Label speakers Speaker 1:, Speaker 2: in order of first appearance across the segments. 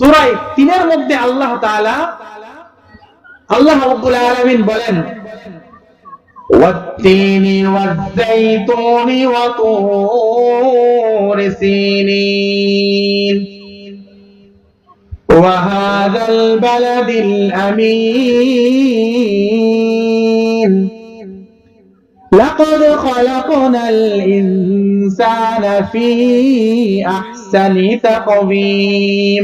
Speaker 1: সূরা তিনের মধ্যে আল্লাহ তাআলা আল্লাহ রাব্বুল আলামিন বলেন والتين والزيتون وطور سينين وهذا البلد الأمين لقد خلقنا الإنسان في أحسن تقويم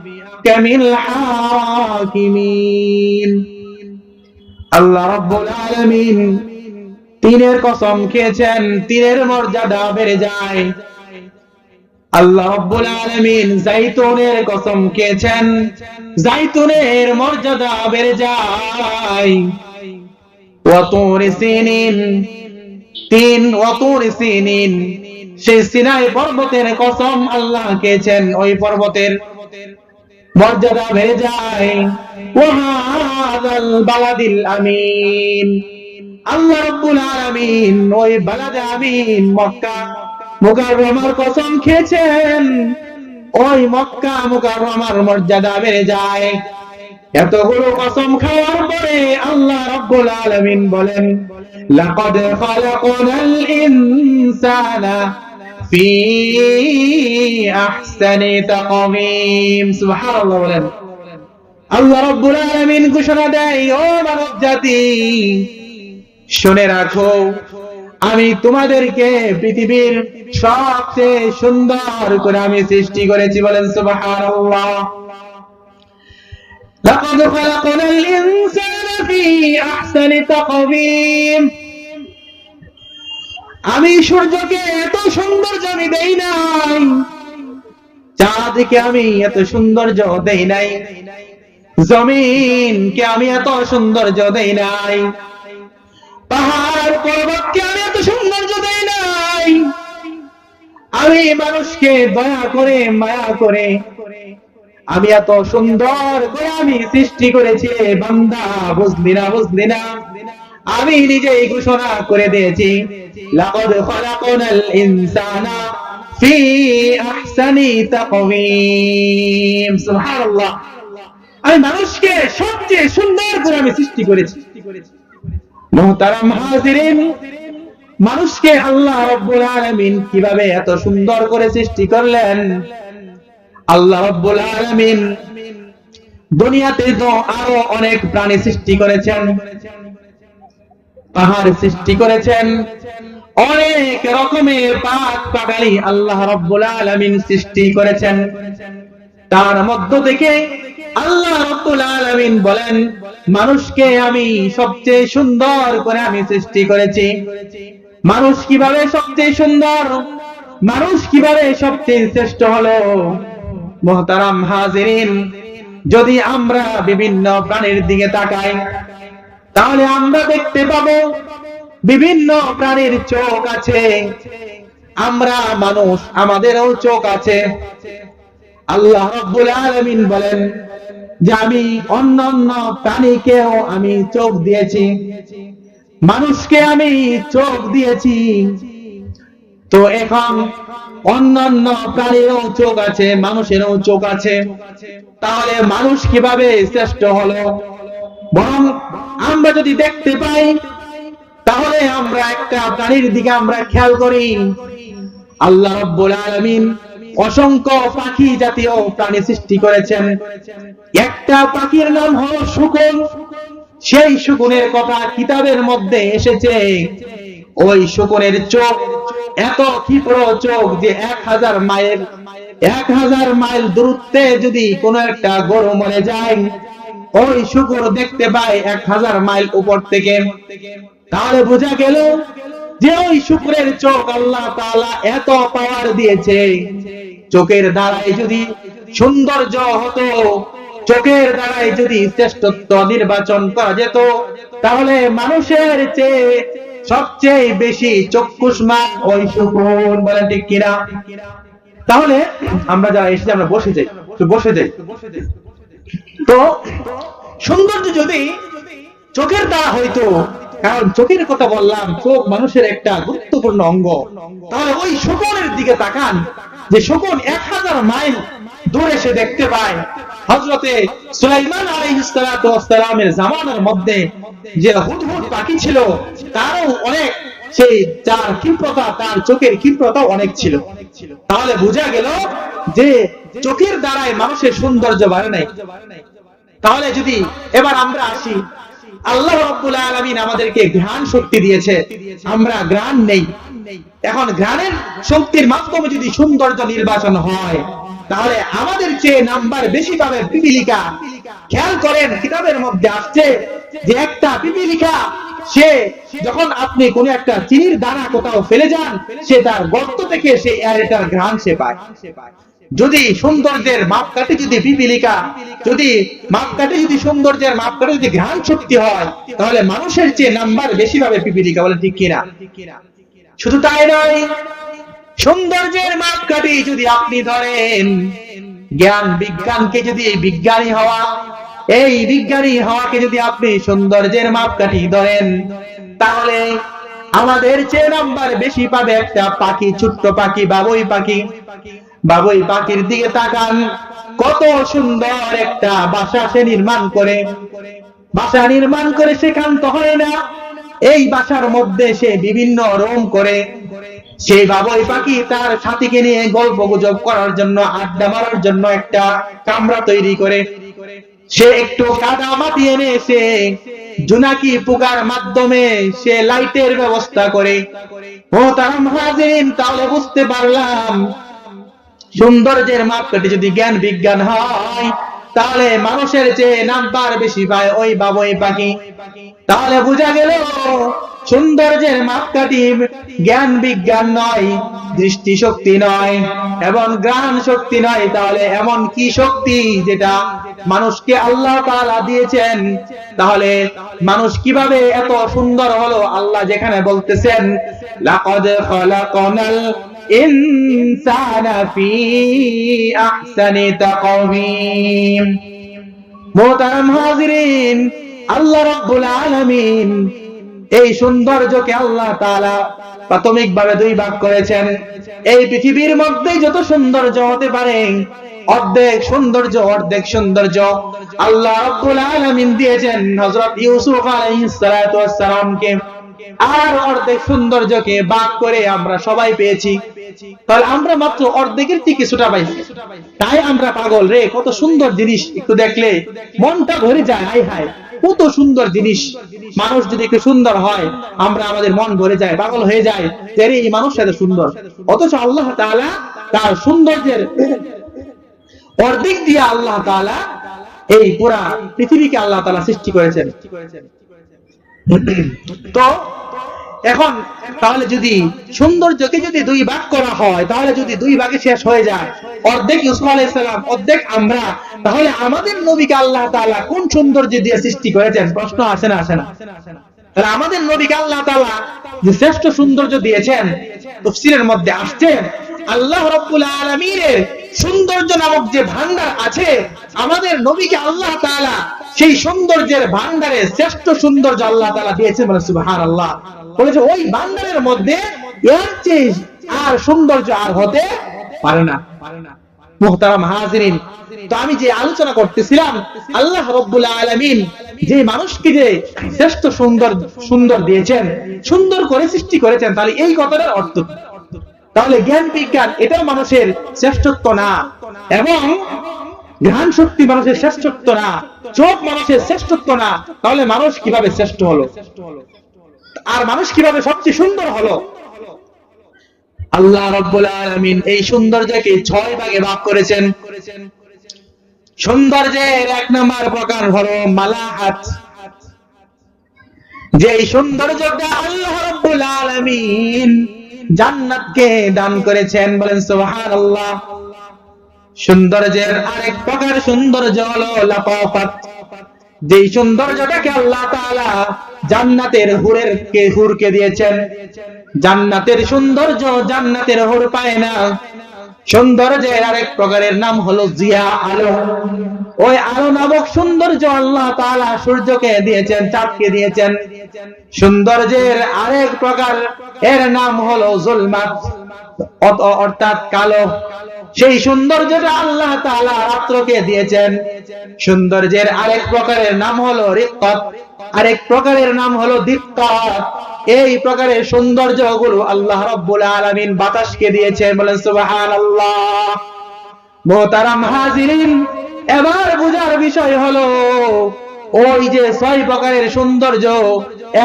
Speaker 1: আহকামিল হাকিমিন। আল্লাহ রাব্বুল আলামিন তিনের কসম খেয়েছেন, তিনের মর্যাদা বেড়ে যায়। আল্লাহ রব্বুল আলামিন জাইতুনের কসম খেয়েছেন, জাইতুনের মর্যাদা বেড়ে যায়। ওয়া তুর সিনিন, তিন ওয়া তুর সিনিন। সেই সিনাই পর্বতের কসম আল্লাহ খেয়েছেন, ওই পর্বতের মর্যাদা বেড়ে যায়। বালাদিল আমিন। আল্লাহ রাব্বুল আলামিন ওই বালাদে আমিন মক্কা মুকাররমার কসম খেয়েছেন। ওই মক্কা মুকাররমার মর্যাদা বেড়ে যায়। এতগুলো কসম খাওয়ার পরে আল্লাহ রাব্বুল আলামিন বলেন, লাকাদ খালাকনাল ইনসানা ফি আহসানি তাকওয়িম সুবহানাল্লাহ বলেন আল্লাহ রাব্বুল আলামিন ঘোষণা দেয় ও মানব জাতি শুনে রাখো আমি তোমাদেরকে পৃথিবীর সবচেয়ে সুন্দর করে আমি সৃষ্টি করেছি বলেন সুবহানাল্লাহ لقد خلقنا الإنسان في أحسن تقويم আমি সূর্যকে এত সৌন্দর্য আমি দেই নাই। চাঁদকে আমি এত সৌন্দর্য দেই নাই। জমিনকে আমি এত সৌন্দর্য দেই নাই। পাহাড় পর্বতকে আমি এত সৌন্দর্য দেই নাই। আমি মানুষকে দয়া করে, মায়া করে, আমি এত সুন্দর করে আমি সৃষ্টি করেছি বান্দা, বুঝলি না বুঝলি না। আমি নিজেই ঘোষণা করে দিয়েছি, লাকাদ খালাকনাল ইনসানা ফি আহসানি তাকওয়িম। সুবহানাল্লাহ। আমি মানুষকে সবচেয়ে সুন্দর করে আমি সৃষ্টি করেছি। মুহতারাম হাজিরিন, মানুষকে আল্লাহ রাব্বুল আলামিন কীভাবে এত সুন্দর করে সৃষ্টি করলেন? আল্লাহ রাব্বুল আলামিন দুনিয়াতে তো আরও অনেক প্রাণী সৃষ্টি করেছেন। পাহাড় সৃষ্টি করেছেন। অনেক রকমের পাক পাগালি আল্লাহ রাব্বুল আলামিন সৃষ্টি করেছেন। তার মধ্য থেকে আল্লাহ রাব্বুল আলামিন বলেন, মানুষকে আমি সবচেয়ে সুন্দর করে আমি সৃষ্টি করেছি। মানুষ কীভাবে সবচেয়ে সুন্দর? মানুষ কীভাবে সবচেয়ে শ্রেষ্ঠ হলো? মোহতারাম হাজিরিন, যদি আমরা বিভিন্ন প্রাণীর দিকে তাকাই তাহলে আমরা দেখতে পাবো বিভিন্ন প্রাণীর চোখ আছে। আমরা মানুষ, আমাদেরও চোখ আছে। আল্লাহ রাব্বুল আলামিন বলেন যে আমি অন্য অন্য প্রাণীকেও আমি চোখ দিয়েছি। মানুষকে আমি চোখ দিয়েছি। তো এখন অন্যান্য প্রাণীরও চোখ আছে, মানুষেরও চোখ আছে। তাহলে মানুষ কীভাবে শ্রেষ্ঠ হলো? বরং আমরা যদি দেখতে পাই, তাহলে আমরা একটা প্রাণীর দিকে আমরা খেয়াল করি। আল্লাহ রাব্বুল আলামিন অসংখ্য পাখি জাতীয় প্রাণী সৃষ্টি করেছেন। একটা পাখির নাম হলো শুকুন। সেই শুকুনের কথা কিতাবের মধ্যে এসেছে। ওই শুকুনের চোখ এত ক্ষিপ্র চোখ যে এক হাজার মাইল, এক হাজার মাইল দূরত্বে যদি কোনো একটা গরু মরে যায় ওই শুকুর দেখতে পায় এক হাজার মাইল উপর থেকে। তাহলে বোঝা গেল যে ওই শুক্রের চোখ আল্লাহ তাআলা এত পাওয়ার দিয়েছে। চোখের দ্বারাই যদি সৌন্দর্য হতো, চোখের দ্বারাই যদি শ্রেষ্ঠত্ব নির্বাচন করা যেত, তাহলে মানুষের চেয়ে সবচেয়ে বেশি চক্ষুষ্মান ওই সুকুন বলেন ঠিক কিনা? তাহলে আমরা যারা এসেছি, আমরা বসে যাই, একটু বসে যাই। তো সৌন্দর্য যদি চোখের দ্বারা হইতো, কারণ চোখের কথা বললাম, চোখ মানুষের একটা গুরুত্বপূর্ণ অঙ্গ। তাহলে ওই শকুনের দিকে তাকান, যে শকুন এক হাজার মাইল দূরে সে দেখতে পায় হজরতে সুলাইমান আলাইহিসসালামের জামানার মধ্যে যে হুদহুদ পাখি ছিল, তারও অনেক সেই তার ক্ষিপ্রতা, তার চোখের ক্ষিপ্রতা অনেক ছিল। তাহলে বোঝা গেল যে চোখের দ্বারাই মানুষের সৌন্দর্য বাড়ে নাই। তাহলে যদি এবার আমরা আসি, আল্লাহ রব্বুল আলমিন আমাদেরকে ঘ্রাণ শক্তি দিয়েছে। আমরা ঘ্রাণ নেই। এখন ঘ্রাণের শক্তির মাধ্যমে যদি সৌন্দর্য নির্বাচন হয়, তাহলে আমাদের চেয়ে নাম্বার বেশি পাবে পিপিলিকা। খেয়াল করেন, কিতাবের মধ্যে আসছে যে একটা পিপিলিকা সে যখন আপনি কোন একটা চিনির দানা কোথাও ফেলে যান, সে তার গর্ত থেকে সে এটার ঘ্রাণ সে পায়। যদি সৌন্দর্যের মাপকাঠি যদি পিপিলিকা, যদি মাপকাঠি যদি সৌন্দর্যের মাপকাঠি যদি ঘ্রাণ শক্তি হয়, তাহলে মানুষের চেয়ে নাম্বার বেশি পাবে পিপিলিকা বলে ঠিক কিনা? শুধু তাই নয়, সৌন্দর্যের মাপকাঠি যদি আপনি ধরেন, জ্ঞান বিজ্ঞানকে যদি বিজ্ঞানী হওয়া এই বিজ্ঞানী হওয়াকে যদি আপনি সৌন্দর্যের মাপকাঠি ধরেন, তাহলে আমাদের চেয়ে নাম্বার বেশি পাবে একটা পাখি, ছোট্ট পাখি, বাবুই পাখি। বাবুই পাখির দিকে তাকান, কত সুন্দর একটা বাসা সে নির্মাণ করে। বাসা নির্মাণ করে সে ক্ষান্ত হয় না। এই বাসার মধ্যে সে বিভিন্ন রোম করে। সেই বাবুই পাখি তার সাথীকে নিয়ে গল্প গুজব করার জন্য, আড্ডা মারার জন্য একটা কামরা তৈরি করে। সে একটু কাদা মাটি এনেছে জুনাকি পোকার মাধ্যমে সে লাইটের ব্যবস্থা করে। ও তার মহাজিন তাহলে বুঝতে পারলাম। সৌন্দর্যের মাপকাঠি যদি জ্ঞান বিজ্ঞান হয় তাহলে মানুষের চেয়ে নাম্বার বেশি পায়, ওই বাবুই পাখি। তাহলে বোঝা গেল, সৌন্দর্যের মাপকাঠি জ্ঞান বিজ্ঞান নয়, দৃষ্টি শক্তি নয়, এবং গ্রাণ শক্তি নয়। তাহলে এমন কি শক্তি যেটা মানুষকে আল্লাহ তাআলা দিয়েছেন? তাহলে মানুষ কীভাবে এত সুন্দর হলো? আল্লাহ যেখানে বলতেছেন, লাকাদ খালাকানাল ইনসানা ফি আহসানি তাকওয়িম। মোহতারাম হাজিরিন, আল্লাহ রাব্বুল আলামিন এই সৌন্দর্যকে আল্লাহ তাআলা প্রাথমিকভাবে দুই ভাগ করেছেন। এই পৃথিবীর মধ্যে যত সৌন্দর্য হতে পারে, অর্ধেক সৌন্দর্য অর্ধেক সৌন্দর্য আল্লাহ রাব্বুল আলামিন দিয়েছেন হযরত ইউসুফ সালামকে। আর অর্ধেক সৌন্দর্যকে ভাগ করে আমরা সবাই পেয়েছি। তাহলে আমরা মাত্র অর্ধেকের থেকে কিছুটা পাইছি তাই আমরা পাগল রে, কত সুন্দর জিনিস একটু দেখলে মনটা ভরে যায় হাই হাই কত সুন্দর জিনিস। মানুষ যদি একটু সুন্দর হয়, আমরা আমাদের মন ভরে যায়, পাগল হয়ে যায় যে এই মানুষ এত সুন্দর। অথচ আল্লাহ তাআলা তার সৌন্দর্যের অর্ধেক দিয়ে আল্লাহ তাআলা এই পুরা পৃথিবীকে আল্লাহ তাআলা সৃষ্টি করেছেন। তো, এখন, তাহলে যদি সৌন্দর্যকে যদি দুই ভাগ করা হয়, তাহলে যদি দুই ভাগে শেষ হয়ে যায়, অর্ধেক ইউসুফ আলাইহিস অর্ধেক আমরা, তাহলে আমাদের নবীকে আল্লাহ তাআলা কোন সৌন্দর্য দিয়ে সৃষ্টি করেছেন? প্রশ্ন আসে না আসে না। তাহলে আমাদের নবীকে আল্লাহ তাআলা যে শ্রেষ্ঠ সৌন্দর্য দিয়েছেন তাফসীরের মধ্যে আসছে, আল্লাহ রাব্বুল আলামিনের সৌন্দর্য নামক যে ভান্ডার আছে, আমাদের নবীকে আল্লাহ তাআলা সেই সৌন্দর্যের ভান্ডারে শ্রেষ্ঠ সৌন্দর্য আল্লাহ তাআলা দিয়েছেন বলে সুবহানাল্লাহ। বলেছে, ওই ভান্ডারের মধ্যে আর সৌন্দর্য আর হতে পারে না। আমি যে আলোচনা করতেছিলাম, আল্লাহ যে মানুষকে যে শ্রেষ্ঠ সুন্দর সুন্দর দিয়েছেন, সুন্দর করে সৃষ্টি করেছেন, তাহলে এই কথাটার অর্থ তাহলে জ্ঞান বিজ্ঞান, এটাও মানুষের শ্রেষ্ঠত্ব না। এবং জ্ঞান শক্তি মানুষের শ্রেষ্ঠত্ব না, চোখ মানুষের শ্রেষ্ঠত্ব না, তাহলে মানুষ কীভাবে শ্রেষ্ঠ হলো? আর মানুষ কীভাবে সবচেয়ে সুন্দর হলো? আল্লাহ রব্বুল আলামিন এই সৌন্দর্যকে ছয় ভাগে ভাগ করেছেন। সৌন্দর্যের এক নম্বর প্রকার হলো মালাহাত। যে এই সৌন্দর্যটা আল্লাহ রব্বুল আলামিন জান্নাতকে দান করেছেন বলেন সুবহানাল্লাহ। সৌন্দর্যের আরেক প্রকার সৌন্দর্য হলো লাপাফাত যেই সৌন্দর্যটাকে আল্লাহ তাআলা জান্নাতের হুরের কে হুরকে দিয়েছেন। জান্নাতের সৌন্দর্য জান্নাতের হুর পায় না। সৌন্দর্যের আরেক প্রকারের নাম হলো জিয়া আলো। ওই আলো নামক সৌন্দর্য আল্লাহ তাআলা সূর্যকে দিয়েছেন, চাঁদকে দিয়েছেন। সৌন্দর্যের আরেক প্রকার এর নাম হলো জুলমাত। অর্থাৎ কালো। সেই সৌন্দর্যটা আল্লাহ তাআলা রাত্রকে দিয়েছেন। সৌন্দর্যের আরেক প্রকারের নাম হলো রিক্কত। আরেক প্রকারের নাম হলো দিক্কত এই প্রকারের সৌন্দর্যগুলো আল্লাহ রাব্বুল আলামিন বাতাসকে দিয়েছেন বলেন, সুবহানাল্লাহ। মোহতারাম হাজিরিন, এবার বুঝার বিষয় হলো, ওই যে ছয় প্রকারের সৌন্দর্য,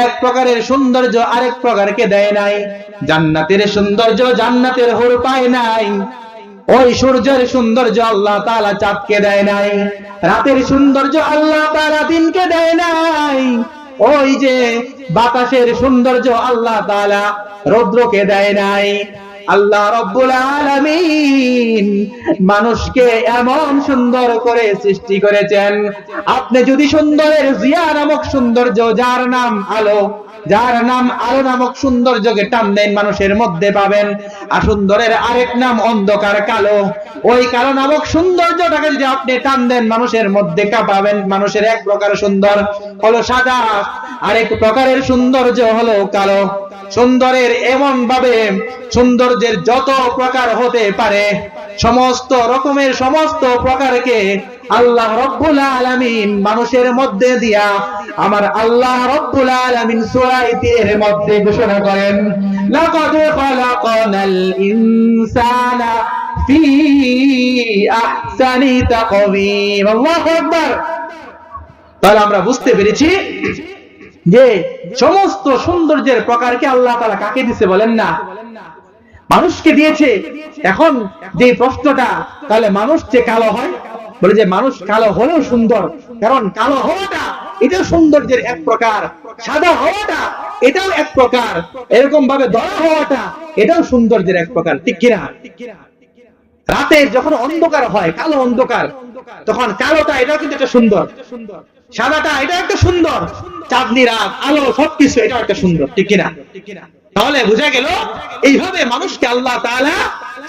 Speaker 1: এক প্রকারের সৌন্দর্য আরেক প্রকারকে দেয় নাই। জান্নাতের সৌন্দর্য জান্নাতের হোর পায় নাই। ওই সূর্যের সৌন্দর্য আল্লাহ তাআলা চাঁদকে দেয় নাই। রাতের সৌন্দর্য আল্লাহ তাআলা দিনকে দেয় নাই। ওই যে বাতাসের সৌন্দর্য আল্লাহ তাআলা রৌদ্রকে দেয় নাই। আল্লাহ রব্বুল আলামিন মানুষকে এমন সুন্দর করে সৃষ্টি করেছেন। আপনি যদি সুন্দরের জিয়া নামক সৌন্দর্য যার নাম আলো যার নাম আলো নামক সৌন্দর্যকে টান দেন মানুষের মধ্যে পাবেন। আর সুন্দরের আরেক নাম অন্ধকার কালো। ওই কালো নামক সৌন্দর্যটাকে যদি আপনি টান দেন মানুষের মধ্যে কা পাবেন মানুষের এক প্রকার সুন্দর হলো সাদা, আরেক প্রকারের সৌন্দর্য হলো কালো। সুন্দরের এমন ভাবে সৌন্দর্যের যত প্রকার হতে পারে, সমস্ত রকমের সমস্ত প্রকারকে আল্লাহ রব্বুল আলামিন মানুষের মধ্যে দিয়া আমার আল্লাহ রব্বুল আলামিন সূরা ইতির মধ্যে ঘোষণা করেন, লাকাদ খালাকানাল ইনসানা ফি আহসানি তাকওয়িম। আল্লাহু আকবার। তাহলে আমরা বুঝতে পেরেছি যে সমস্ত সৌন্দর্যের প্রকারকে আল্লাহ তাআলা কাকে দিছে বলেন না? মানুষকে দিয়েছে। এখন যে প্রশ্নটা, তাহলে মানুষ যে কালো হয় বলে যে মানুষ কালো হলেও সুন্দর, কারণ কালো হওয়াটা এটাও সৌন্দর্যের এক প্রকার, সাদা হওয়াটা এটাও এক প্রকার এরকম ভাবে দয়া হওয়াটা এটাও সৌন্দর্যের এক প্রকার, ঠিক কিনা? রাতে যখন অন্ধকার হয়, কালো অন্ধকার, তখন কালোটা এটাও কিন্তু একটা সুন্দর, সাদাটা এটা একটা সুন্দর, চাঁদনি রাত, আলো, সবকিছু এটা একটা সুন্দর, ঠিক কিনা? তাহলে বোঝা গেল, এইভাবে মানুষকে আল্লাহ তাআলা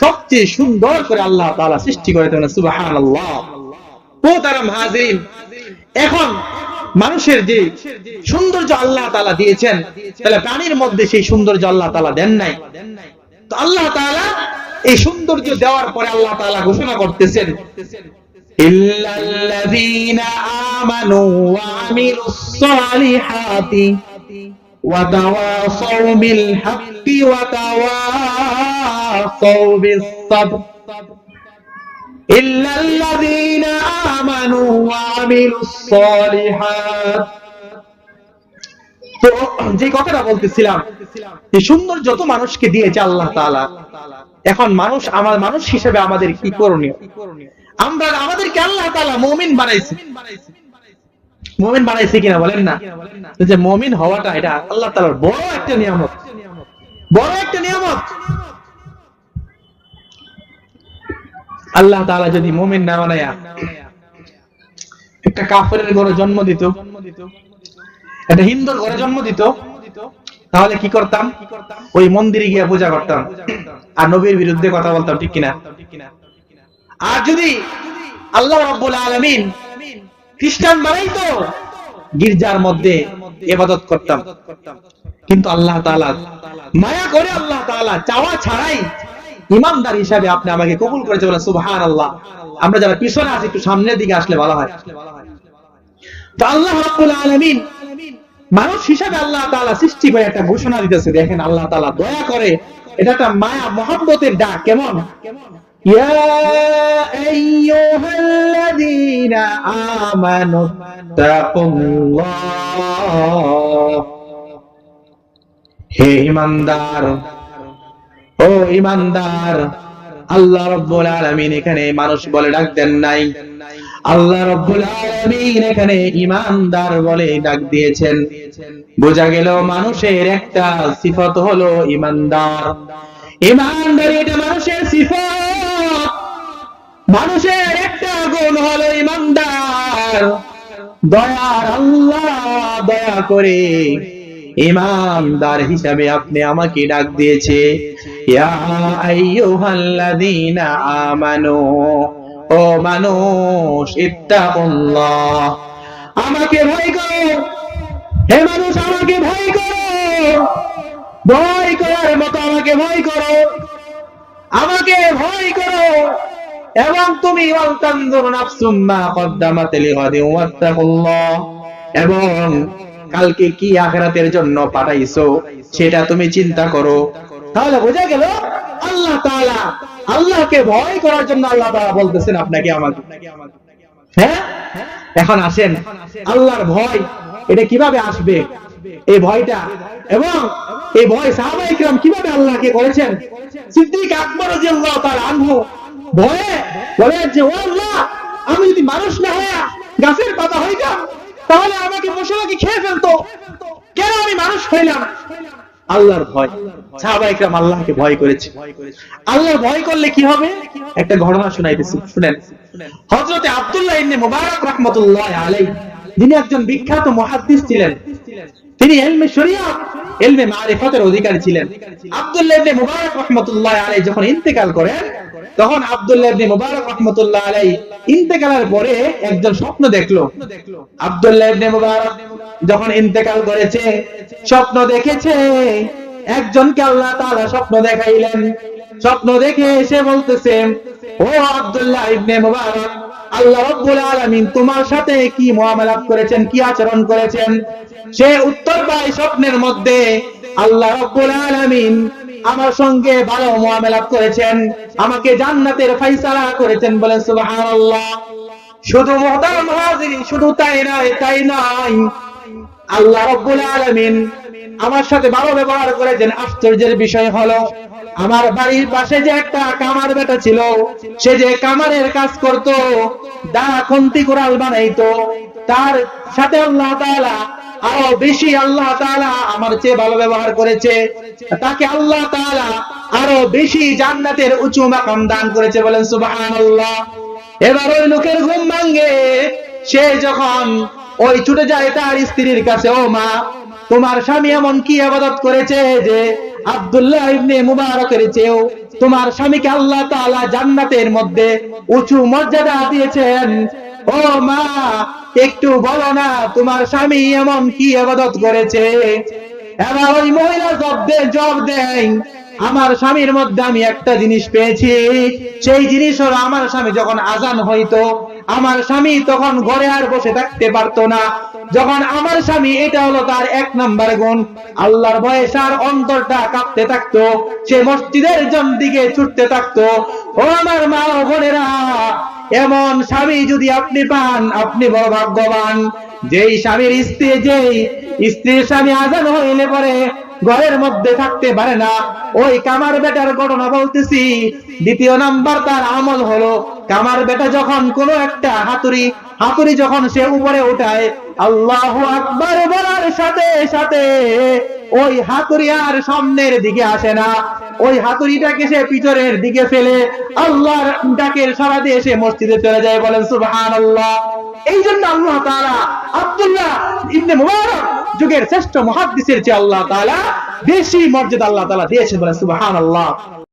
Speaker 1: সবচেয়ে সুন্দর করে আল্লাহ তাআলা সৃষ্টি করে দেন সুবহানাল্লাহ। এখন মানুষের যে সৌন্দর্য আল্লাহ তাআলা দিয়েছেন, তাহলে প্রাণীর মধ্যে সেই সৌন্দর্য আল্লাহ তাআলা দেন নাই। তো আল্লাহ তাআলা এই সৌন্দর্য দেওয়ার পরে আল্লাহ তাআলা ঘোষণা করতেছেন ইল্লাল্লাযীনা আমানু ওয়া আমিলুস সালিহাতি وتواصوا بالحق وتواصوا بالصبر إلا الذين آمنوا وعملوا الصالحات তো যে কথাটা বলতেছিলাম যে সুন্দর যত মানুষকে দিয়েছে আল্লাহ তাআলা এখন মানুষ আমার মানুষ হিসেবে আমাদের কি করণীয় আমরা আমাদেরকে আল্লাহ তাআলা মুমিন বানাইছে মুমিন বানাইছে কিনা বলেন না যে মুমিন হওয়াটা এটা আল্লাহ তাআলার বড় একটা নিয়ামত বড় একটা নিয়ামত আল্লাহ তাআলা যদি মুমিন না বানায়া একটা কাফেরের ঘরে জন্ম দিত। একটা হিন্দুর ঘরে জন্ম দিত। তাহলে কি করতাম? ওই মন্দিরে গিয়ে পূজা করতাম। আর নবীর বিরুদ্ধে কথা বলতাম, ঠিক কিনা? আর যদি আল্লাহ রাব্বুল আলামিন খ্রিস্টান বানাইতো, গির্জার মধ্যে ইবাদত করতাম। কিন্তু আল্লাহ তাআলা মায়া করে আল্লাহ তাআলা চাওয়া ছাড়াই ইমানদার হিসাবে আপনি আমাকে কবুল করেছে বলে সুবহানাল্লাহ আমরা যারা পিছনে আছি একটু সামনের দিকে আসলে ভালো হয় তো আল্লাহ রাব্বুল আলামিন মানুষ হিসাবে আল্লাহ তাআলা সৃষ্টি করে একটা ঘোষণা দিতেছে দেখেন আল্লাহ তাআলা দয়া করে এটা একটা মায়া মহব্বতের ডাক কেমন يا أيها الذين آمنوا اتقوا الله হে ইমানদার ও ইমানদার, আল্লাহ রব্বুল আলামিন এখানে মানুষ বলে ডাক দেন নাই। আল্লাহ রব্বুল আলামিন এখানে ইমানদার বলে ডাক দিয়েছেন। বোঝা গেল মানুষের একটা সিফত হলো ইমানদার। ইমানদার এটা মানুষের সিফত। মানুষের একটা গুণ হলো ইমানদার। দয়ার আল্লাহ দয়া করে ইমানদার হিসাবে আপনি আমাকে ডাক দিয়েছে। ইয়া ও মানুষ, ইত্তাকুল্লাহ। আমাকে ভয় করো। হে মানুষ, আমাকে ভয় করো। ভয় করার মতো আমাকে ভয় করো। আমাকে ভয় করো। এবং তুমি এবং কালকে কি আখিরাতের জন্য পাঠাইছো, সেটা তুমি চিন্তা করো। তাহলে বোঝা গেল, আল্লাহ তাআলা আল্লাহকে ভয় করার জন্য আল্লাহ তাআলা বলতেছেন, আপনাকে আমাকে হ্যাঁ? এখন আসেন, আল্লাহর ভয়, এটা কীভাবে আসবে? এই ভয়টা, এবং এই ভয় সাহাবা ইকরাম কীভাবে আল্লাহকে করেছেন? সিদ্দিক আকবর রাদিয়াল্লাহু তাআলা আনহু ভয়ে বলে যে, ও আল্লাহ, আমি যদি মানুষ না হয়ে গাছের পাতা হইতাম তাহলে আমাকে মশলাকে খেয়ে ফেলতো। কেন আমি মানুষ হইলাম? আল্লাহর ভয়। সাহাবা ইকরাম আল্লাহকে ভয় করেছে। আল্লাহর ভয় করলে কি হবে? একটা ঘটনা শোনাইতেছি। শুনেন। হযরতে আব্দুল্লাহ ইবনে মুবারক রাহমাতুল্লাহ আলাইহি, যিনি একজন বিখ্যাত মুহাদ্দিস ছিলেন। তিনি ইলমে শরিয়াত, ইলমে মারিফাতের অধিকারী ছিলেন। আব্দুল্লাহ ইবনে মুবারক রাহমাতুল্লাহ আলাইহি যখন ইন্তেকাল করেন তখন আব্দুল্লাহ ইবনে মুবারক রাহমাতুল্লাহ আলাইহি ইন্তেকালের পরে একজন স্বপ্ন দেখল। আব্দুল্লাহ ইবনে মুবারক যখন ইন্তেকাল করেছে, স্বপ্ন দেখেছে। একজনকে আল্লাহ তাআলা স্বপ্ন দেখাইলেন। স্বপ্ন দেখে এসে বলতেছে, ও আব্দুল্লাহ ইবনে মুবারক, আল্লাহ রাব্বুল আলামিন তোমার সাথে কি মুআমালাত করেছেন, কি আচরণ করেছেন? সে উত্তর পায় স্বপ্নের মধ্যে, আল্লাহ রাব্বুল আলামিন আমার সঙ্গে ভালো মুআমালাত করেছেন, আমাকে জান্নাতের ফয়সালা করেছেন বলেন সুবহানাল্লাহ। শুধু মুহতারাম শুধু তাই নয় তাই নয় আল্লাহ রব্বুল আলামিন আমার সাথে ভালো ব্যবহার করেছেন। আশ্চর্যের বিষয় হলো, আমার বাড়ির পাশে যে একটা কামার বেটা ছিল, সে যে কামারের কাজ করত দা খন্তি কোরাল বানাইতো, তার সাথে আল্লাহ আরও বেশি আল্লাহ আমার চেয়ে ভালো ব্যবহার করেছে। তাকে আল্লাহ আরও বেশি জান্নাতের উঁচু মাকাম দান করেছে বলেন সুবহানাল্লাহ। এবার ওই লোকের ঘুম ভাঙ্গে সে যখন ওই ছুটে যায় তার স্ত্রীর কাছে, ও মা, তোমার স্বামী এমন কি আবাদত করেছে যে আব্দুল্লাহ ইবনে মুবারকের চেয়েও তোমার স্বামীকে আল্লাহ তাআলা জান্নাতের মধ্যে উঁচু মর্যাদা দিয়েছেন? ও মা, একটু বলো না, তোমার স্বামী এমন কি আবাদত করেছে? এবার ওই মহিলা জব দে জব দেয়। আমার স্বামীর মধ্যে আমি একটা জিনিস পেয়েছি। সেই জিনিস হলো আমার স্বামী যখন আজান হইতো, আমার স্বামী তখন ঘরে আর বসে থাকতে পারতো না। যখন আমার স্বামী, এটা হলো তার এক নাম্বার গুণ। আল্লাহর ভয়ে তার অন্তরটা কাঁপতে থাকতো, সে মসজিদের জন দিকে ছুটতে থাকতো। ও আমার মা ও বোনেরা এমন স্বামী যদি আপনি পান, আপনি বড় ভাগ্যবান। যেই স্বামীর স্ত্রী, যেই স্ত্রীর স্বামী আজান হইলে পরে ঘরের মধ্যে থাকতে পারে না। ওই কামার বেটার ঘটনা বলতেছি, দ্বিতীয় নাম্বার তার আমল হলো, কামার বেটা যখন কোনো একটা হাতুড়ি হাতুড়ি যখন সে উপরে উঠায় আল্লাহ আকবার বলার সাথে সাথে ওই হাতুড়ি আর সামনের দিকে আসে না। ওই হাতুড়িটাকে সে পিছনের দিকে ফেলে আল্লাহর ডাকের সারা দিয়ে সে মসজিদে চলে যায় বলেন, সুবহানাল্লাহ। এই জন্য আল্লাহ তাআলা আব্দুল্লাহ ইবনে মুবারক যুগের শ্রেষ্ঠ মুহাদ্দিসের চেয়ে আল্লাহ তাআলা বেশি মর্যাদা আল্লাহ তাআলা দিয়েছেন বলেন, সুবহানাল্লাহ।